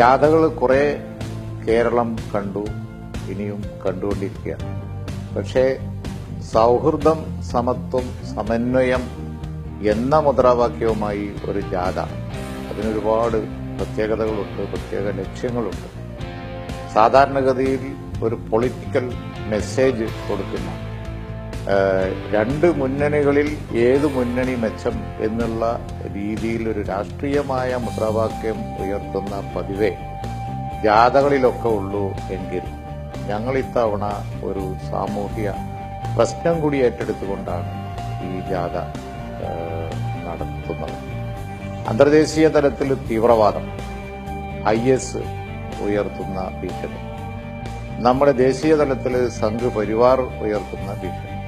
ജാഥകൾ കുറേ കേരളം കണ്ടു ഇനിയും കണ്ടുകൊണ്ടിരിക്കുകയാണ്. പക്ഷേ സൗഹൃദം സമത്വം സമന്വയം എന്ന മുദ്രാവാക്യവുമായി ഒരു ജാഥ. അതിനൊരുപാട് പ്രത്യേകതകളുണ്ട് പ്രത്യേക ലക്ഷ്യങ്ങളുണ്ട്. സാധാരണഗതിയിൽ ഒരു പൊളിറ്റിക്കൽ മെസ്സേജ് കൊടുക്കുന്ന രണ്ട് മുന്നണികളിൽ ഏത് മുന്നണി മെച്ചം എന്നുള്ള രീതിയിൽ ഒരു രാഷ്ട്രീയമായ മുദ്രാവാക്യം ഉയർത്തുന്ന പതിവേ ജാഥകളിലൊക്കെ ഉള്ളൂ എങ്കിൽ ഞങ്ങൾ ഇത്തവണ ഒരു സാമൂഹ്യ പ്രശ്നം കൂടി ഏറ്റെടുത്തുകൊണ്ടാണ് ഈ ജാഥ നടത്തുന്നത്. അന്തർദേശീയ തലത്തിൽ തീവ്രവാദം ഐ എസ് ഉയർത്തുന്ന ഭീഷണി. നമ്മുടെ ദേശീയ തലത്തിൽ സംഘ് പരിവാർ ഉയർത്തുന്ന ഭീഷണി.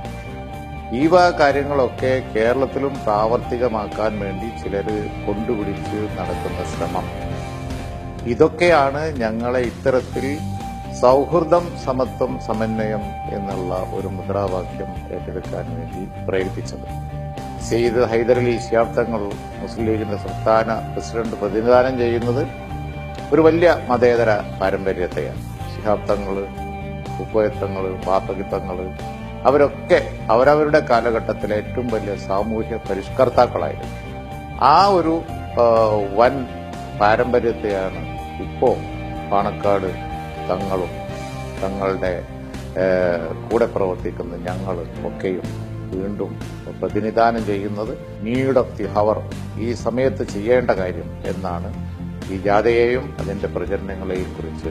ഈ വക കാര്യങ്ങളൊക്കെ കേരളത്തിലും പ്രാവർത്തികമാക്കാൻ വേണ്ടി ചിലർ കൊണ്ടുപിടിച്ച് നടക്കുന്ന ശ്രമം. ഇതൊക്കെയാണ് ഞങ്ങളെ ഇത്തരത്തിൽ സൗഹൃദം സമത്വം സമന്വയം എന്നുള്ള ഒരു മുദ്രാവാക്യം ഏറ്റെടുക്കാൻ വേണ്ടി പ്രേരിപ്പിച്ചത്. സെയ്ദ് ഹൈദരലി ശിഹാബ് തങ്ങൾ മുസ്ലിം ലീഗിന്റെ സംസ്ഥാന പ്രസിഡന്റ് പ്രതിനിധാനം ചെയ്യുന്നത് ഒരു വലിയ മതേതര പാരമ്പര്യത്തെയാണ്. ശിഹാബ് തങ്ങൾ ഉപ്പയത്തങ്ങൾ പാപ്പകിത്തങ്ങൾ അവരൊക്കെ അവരവരുടെ കാലഘട്ടത്തിലെ ഏറ്റവും വലിയ സാമൂഹ്യ പരിഷ്കർത്താക്കളായിരുന്നു. ആ ഒരു വൻ പാരമ്പര്യത്തെയാണ് ഇപ്പോൾ പാണക്കാട് തങ്ങളും തങ്ങളുടെ കൂടെ പ്രവർത്തിക്കുന്ന ഞങ്ങൾ ഒക്കെയും വീണ്ടും പ്രതിനിധാനം ചെയ്യുന്നത് നീഡ് ഓഫ് ദി ഹവർ ഈ സമയത്ത് ചെയ്യേണ്ട കാര്യം എന്നാണ് ഈ ജാഥയെയും അതിന്റെ പ്രചരണങ്ങളെയും കുറിച്ച്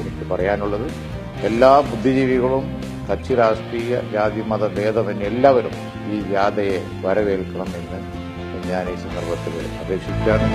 എനിക്ക് പറയാനുള്ളത്. എല്ലാ ബുദ്ധിജീവികളും കക്ഷി രാഷ്ട്രീയ ജാതി മത ഭേദമന്യേ എല്ലാവരും ഈ ജാഥയെ വരവേൽക്കണമെന്ന് ഞാൻ ഈ സന്ദർഭത്തിൽ അപേക്ഷിക്കുകയാണ്.